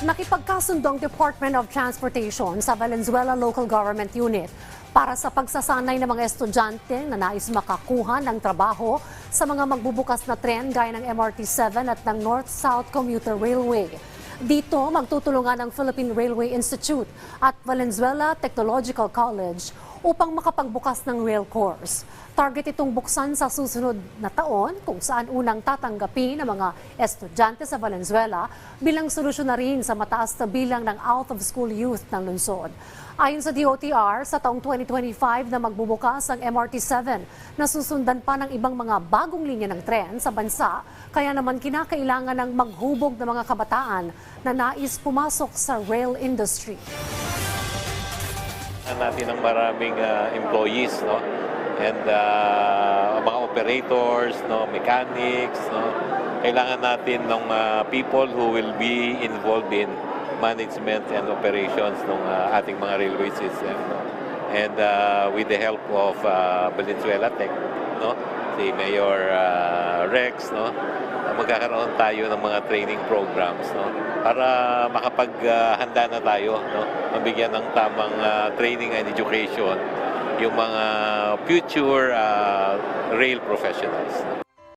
Nakipagkasundo ang Department of Transportation sa Valenzuela Local Government Unit para sa pagsasanay ng mga estudyante na nais makakuha ng trabaho sa mga magbubukas na tren gaya ng MRT-7 at ng North-South Commuter Railway. Dito, magtutulungan ang Philippine Railway Institute at Valenzuela Technological College upang makapagbukas ng rail course. Target itong buksan sa susunod na taon kung saan unang tatanggapin ang mga estudyante sa Valenzuela bilang solusyon na rin sa mataas na bilang ng out-of-school youth ng lungsod. Ayon sa DOTR, sa taong 2025 na magbubukas ang MRT-7 na susundan pa ng ibang mga bagong linya ng tren sa bansa, kaya naman kinakailangan ng maghubog ng mga kabataan na nais pumasok sa rail industry. Natin ng maraming ah, employees no? And ah, mga operators no? Mechanics no? Kailangan natin ng ah, people who will be involved in management and operations ng ah, ating mga railway system no and ah, with the help of ah, Valenzuela Tech no? Si Mayor ah, Rex no? Magkakaroon tayo ng mga training programs no? Para makapaghanda na tayo no? Mabigyan ng tamang ah, training and education yung mga future ah, rail professionals.